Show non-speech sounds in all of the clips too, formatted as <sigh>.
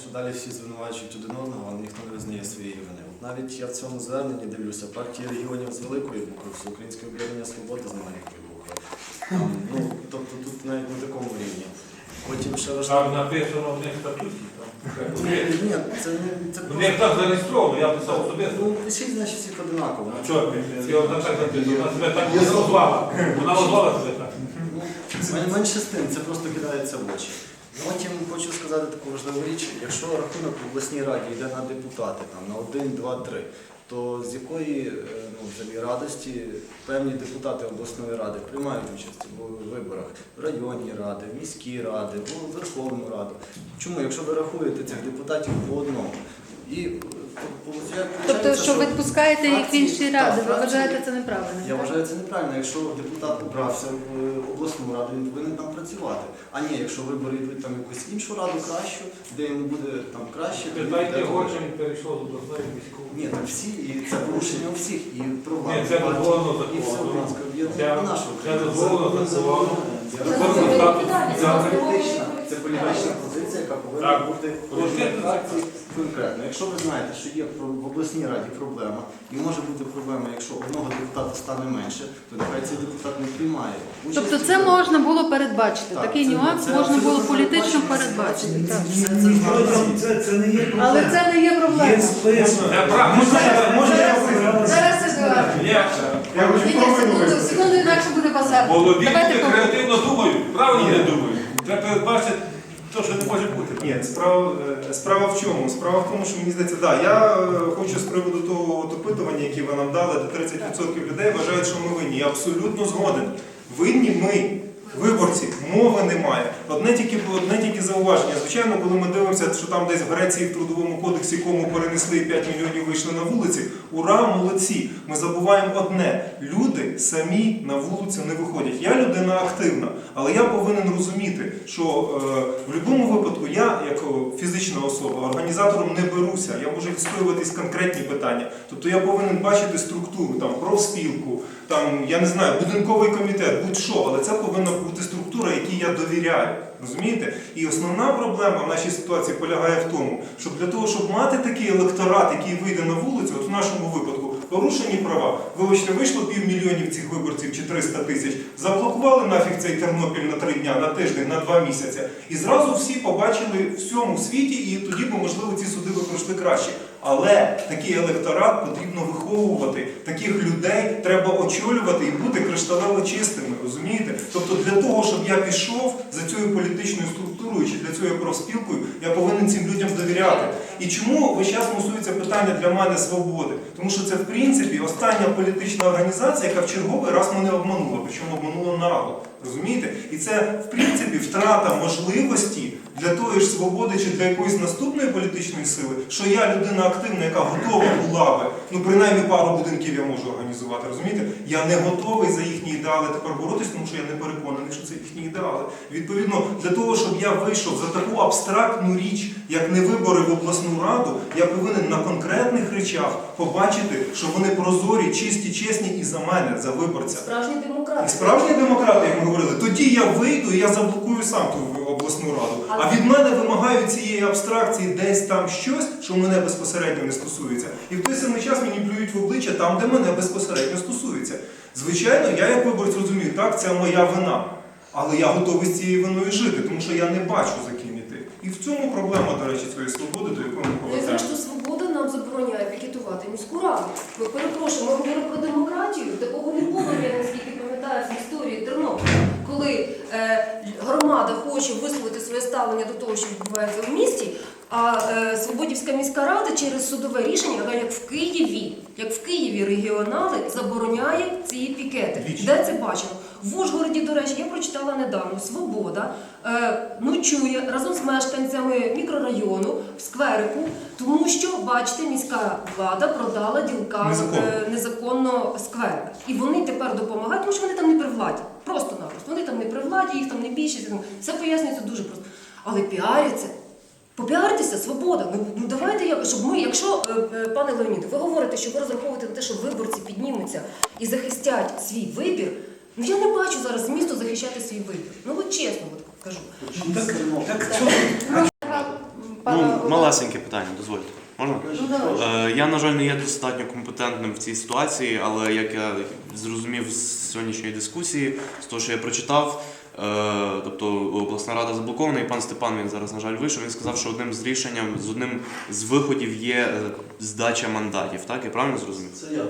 що далі всі звинувачують один одного, але ніхто не визнає своєї вини. От навіть я в цьому зверненні дивлюся, партії регіонів з великої букви, Всеукраїнське об'єднання свободи з маленької букви. Ну, тобто тут навіть на такому рівні. Потім ще Там важливо. написано в них статуті. Ні, це не це Ну, як так зареєстровано, я писав особисто. Ну, пишіть, значить, всіх одинаково. А я одна так написано, вона себе так не назвала. Вона назвала себе так. Ну, мен- менше з тим, це просто кидається в очі. Потім хочу сказати таку важливу річ, якщо рахунок в обласній раді йде на депутати, там, на 1, 2, 3, то з якої е, ну, взагалі радості певні депутати обласної ради приймають участь у виборах в районні ради, в міські ради, в Верховну Раду. Чому, якщо ви рахуєте цих депутатів по одному? І, Тобто, що ви відпускаєте їх в інші ради, ви вважаєте це неправильно? я вважаю це неправильно. Якщо депутат обрався в е, обласну раду, він повинен там працювати. А ні, якщо вибори йдуть там якусь іншу раду кращу, де йому буде там краще, то він туди. Горчин перейшов з обласної військової. Ні, так всі, і це порушення у всіх, і права. Ні, це дозволено і все Це- об'єднання нашого. це дозволено законом. Це політична, це політична позиція, яка повинна Так. бути кожної фракції конкретно. Якщо ви знаєте, що є про- в обласній раді проблема, і може бути проблема, якщо одного депутата стане менше, то нехай цей депутат не приймає. участі Тобто в це можна було передбачити. Так, Такий це- нюанс це можна було абсолютно політично передбачити. Так. Це, це. Це, це не є проблема. Але це не є Є проблема. список. Можна можна я виграла? Зараз Едуард. Я хочу секунду, секунду, інакше буде базар. молоді Давайте люди по- креативно думають, правильно не думають. Треба передбачити те, що не може бути. Ні, справа, е, справа в чому? Справа в тому, що мені здається, да, я е, хочу з приводу того допитування, опитування, яке ви нам дали, де 30% людей вважають, що ми винні. Я абсолютно згоден. Винні ми, виборці, мови немає. Одне тільки, одне тільки зауваження. Звичайно, коли ми дивимося, що там десь в Греції в трудовому кодексі кому перенесли і 5 мільйонів вийшли на вулиці, ура, молодці! Ми забуваємо одне: люди самі на вулицю не виходять. Я людина активна, але я повинен розуміти, що е, в будь-якому випадку я, як фізична особа, організатором не беруся. Я можу відстоюватись конкретні питання. Тобто я повинен бачити структуру, там профспілку, там я не знаю, будинковий комітет, будь-що, але це повинна бути структура, якій я довіряю. Розумієте? І основна проблема в нашій ситуації полягає в тому, що для того, щоб мати такий електорат, який вийде на вулицю, от в нашому випадку, порушені права. Вибачте, вийшло півмільйонів цих виборців чи 300 тисяч, заблокували нафіг цей Тернопіль на три дня, на тиждень, на два місяці. І зразу всі побачили в всьому світі, і тоді б, можливо, ці суди би пройшли краще. Але такий електорат потрібно виховувати. Таких людей треба очолювати і бути кришталево чистими, розумієте? Тобто для того, щоб я пішов за цією політичною структурою чи для цією профспілкою, я повинен цим людям довіряти. І чому весь час мусується питання для мене свободи? Тому що це, в принципі, остання політична організація, яка в черговий раз мене обманула, причому обманула нагло. Розумієте? І це, в принципі, втрата можливості для тої ж свободи чи для якоїсь наступної політичної сили, що я людина активна, яка готова була би, ну принаймні пару будинків я можу організувати. Розумієте? Я не готовий за їхні ідеали тепер боротись, тому що я не переконаний, що це їхні ідеали. Відповідно, для того, щоб я вийшов за таку абстрактну річ, як не вибори в обласну раду, я повинен на конкретних речах побачити, що вони прозорі, чисті, чесні і за мене, за виборця. Справжні І демократи. справжні демократи, як ми говорили, тоді я вийду і я заблокую сам ту обласну раду. А від мене вимагають цієї абстракції десь там щось, що мене безпосередньо не стосується. І в той самий час мені плюють в обличчя там, де мене безпосередньо стосується. Звичайно, я як виборець розумію, так, це моя вина. Але я готовий з цією виною жити, тому що я не бачу за ким іти. І в цьому проблема, до речі, цієї свободи, до якої ми Ну повертаємо. зрештою свобода нам забороняє пікетувати міську раду. Ми перепрошуємо, ми говоримо про демократію. Такого не було, я наскільки пам'ятаю в історії Тернополя, коли е, громада хоче висловити своє ставлення до того, що відбувається в місті. А е, Свободівська міська рада через судове рішення, яка як в Києві, як в Києві регіонали забороняє ці пікети. Двічі. Де це бачено? В Ужгороді, до речі, я прочитала недавно. Свобода е, ночує разом з мешканцями мікрорайону в скверику, тому що, бачите, міська влада продала ділкам Незаконно. е, незаконно скверик. І вони тепер допомагають, тому що вони там не при владі. Просто-напросто. Вони там не при владі, їх там не більшість. ну, Все пояснюється дуже просто. Але піаряться. Попіаритися, свобода. Ну, ну давайте як, щоб ми, якщо, е, е, пане Леоніде, ви говорите, що ви розраховуєте на те, що виборці піднімуться і захистять свій вибір. Ну я не бачу зараз змісту захищати свій вибір. Ну от чесно от кажу. Так, так Пане Ну, малесеньке питання, дозвольте. Можна? Ну. Е, Я, на жаль, не є достатньо компетентним в цій ситуації, але як я зрозумів з сьогоднішньої дискусії, з того, що я прочитав, тобто обласна рада заблокована, і пан Степан він зараз, на жаль, вийшов. Він сказав, що одним з рішенням, з одним з виходів є е, здача мандатів. Так, я правильно зрозумів? Це я.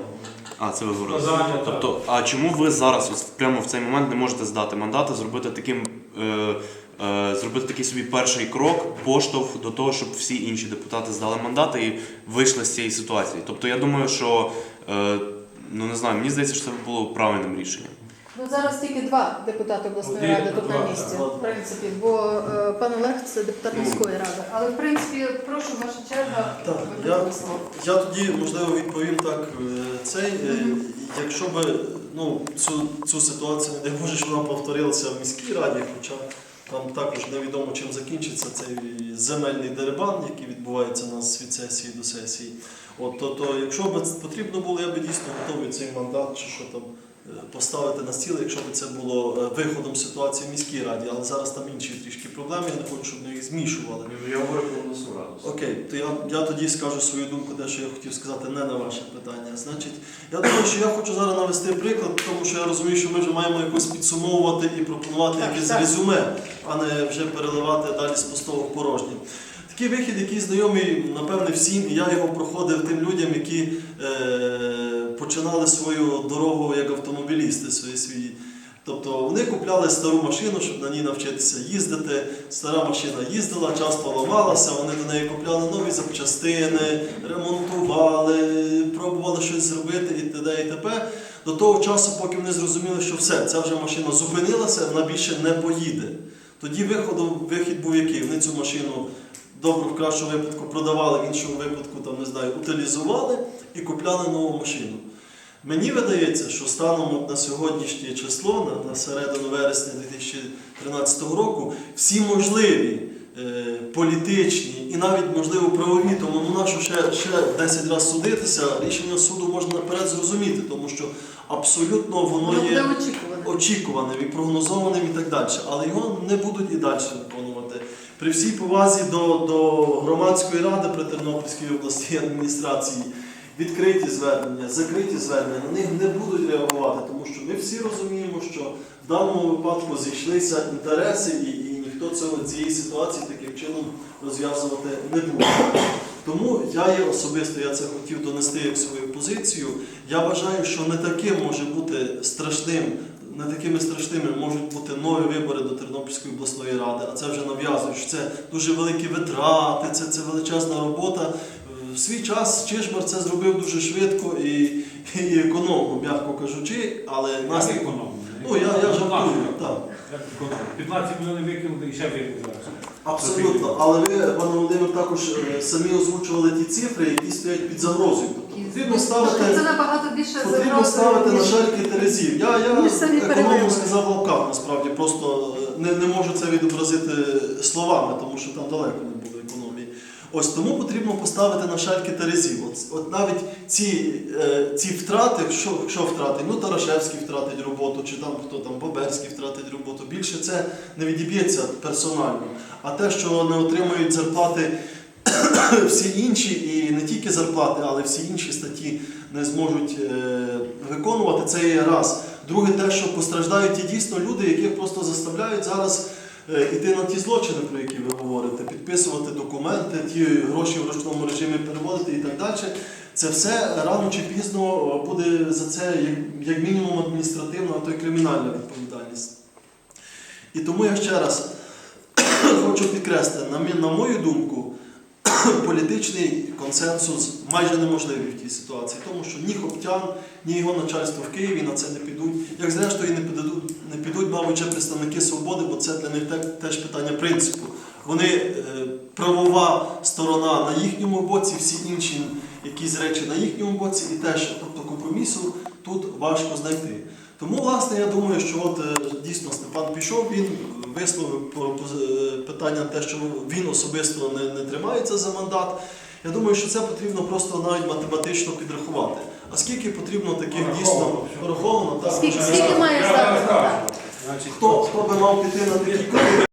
А, це ви говорили. Тобто, а чому ви зараз, ось прямо в цей момент, не можете здати мандати, зробити таким. Е, е, Зробити такий собі перший крок, поштовх до того, щоб всі інші депутати здали мандати і вийшли з цієї ситуації. Тобто я думаю, що е, ну не знаю, мені здається, що це було правильним рішенням. Ну зараз тільки два депутати обласної ради тут на місці, в принципі, бо е, пан Олег це депутат міської ради. Але в принципі, прошу, ваша черга. Так, я, винесли. я тоді можливо відповім так. е, Цей, е, якщо би ну, цю, цю ситуацію, не дай Боже, що вона повторилася в міській раді, хоча там також невідомо чим закінчиться цей земельний дерибан, який відбувається у нас від сесії до сесії. От, то, то якщо б потрібно було, я би дійсно готовий цей мандат чи що там поставити на стіл, якщо б це було е, виходом ситуації в міській раді, але зараз там інші трішки проблеми, я не хочу, щоб ми їх змішували. Я говорю про обласну раду. Окей, то я, я тоді скажу свою думку, те, що я хотів сказати, не на ваше питання. Значить, я думаю, що я хочу зараз навести приклад, тому що я розумію, що ми вже маємо якось підсумовувати і пропонувати Так, якесь так. резюме, а не вже переливати далі з пустого в порожнє. Такий вихід, який знайомий, напевне, всім, і я його проходив тим людям, які е, починали свою дорогу як автомобілісти свої свої. Тобто вони купляли стару машину, щоб на ній навчитися їздити. Стара машина їздила, часто ламалася, вони до неї купляли нові запчастини, ремонтували, пробували щось зробити і т.д. і т.п. До того часу, поки вони зрозуміли, що все, ця вже машина зупинилася, вона більше не поїде. Тоді виходом, вихід був який? Вони цю машину добре в кращому випадку продавали, в іншому випадку там, не знаю, утилізували і купляли нову машину. Мені видається, що станом на сьогоднішнє число, на, середину вересня 2013 року, всі можливі е, політичні і навіть, можливо, правові, тому ну, нащо ще, ще 10 разів судитися, рішення суду можна наперед зрозуміти, тому що абсолютно воно Воно є очікуваним і прогнозованим і так далі. Але його не будуть і далі виконувати. При всій повазі до, до громадської ради при Тернопільській обласній адміністрації відкриті звернення, закриті звернення, на них не будуть реагувати, тому що ми всі розуміємо, що в даному випадку зійшлися інтереси, і, і ніхто цього, цієї ситуації таким чином розв'язувати не буде. Тому я є особисто, я це хотів донести як свою позицію. Я вважаю, що не таким може бути страшним, не такими страшними можуть бути нові вибори до Тернопільської обласної ради, а це вже нав'язують, що це дуже великі витрати, це, це величезна робота. Свій час Чижмар це зробив дуже швидко і, і економно, м'яко кажучи, але Як наслідок. економно? Ну, я, я жартую, так. 15 мільйонів викинули і ще викинули. Абсолютно. Але ви, пане Володимир, також е, самі озвучували ті цифри, які стоять під загрозою. Тобто потрібно ставити. Це набагато більше Потрібно загрози, ставити на ніж- шальки терезів. Я, я самі економно сказав в насправді, просто е, не, не можу це відобразити словами, тому що там далеко не. Ось тому потрібно поставити на шальки терезів. От, от навіть ці, е, ці втрати, що, що втрати? Ну, Тарашевський втратить роботу, чи там хто там Боберський втратить роботу. Більше це не відіб'ється персонально. А те, що не отримують зарплати <coughs> всі інші, і не тільки зарплати, але всі інші статті не зможуть е, виконувати, це є раз. Друге, те, що постраждають ті дійсно люди, яких просто заставляють зараз іти на ті злочини, про які ви говорите, підписувати документи, ті гроші в ручному режимі переводити і так далі. Це все рано чи пізно е, буде за це як, мінімум адміністративна, а то й кримінальна відповідальність. І тому я ще раз <clears throat> хочу підкреслити, на мою думку, <coughs> політичний консенсус майже неможливий в тій ситуації, тому що ні Хоптян, ні його начальство в Києві на це не підуть. Як зрештою не підуть, не підуть, мабуть, ще представники свободи, бо це для них теж питання принципу. Вони е, правова сторона на їхньому боці, всі інші якісь речі на їхньому боці, і теж, тобто компромісу тут важко знайти. Тому, власне, я думаю, що от е, дійсно Степан пішов, він висловив по- е, питання те, що він особисто не, не тримається за мандат. Я думаю, що це потрібно просто навіть математично підрахувати. А скільки потрібно таких дійсно Пораховано. пораховано. Скільки- скільки має? Значить, Хто, хто би мав піти на такі кроки?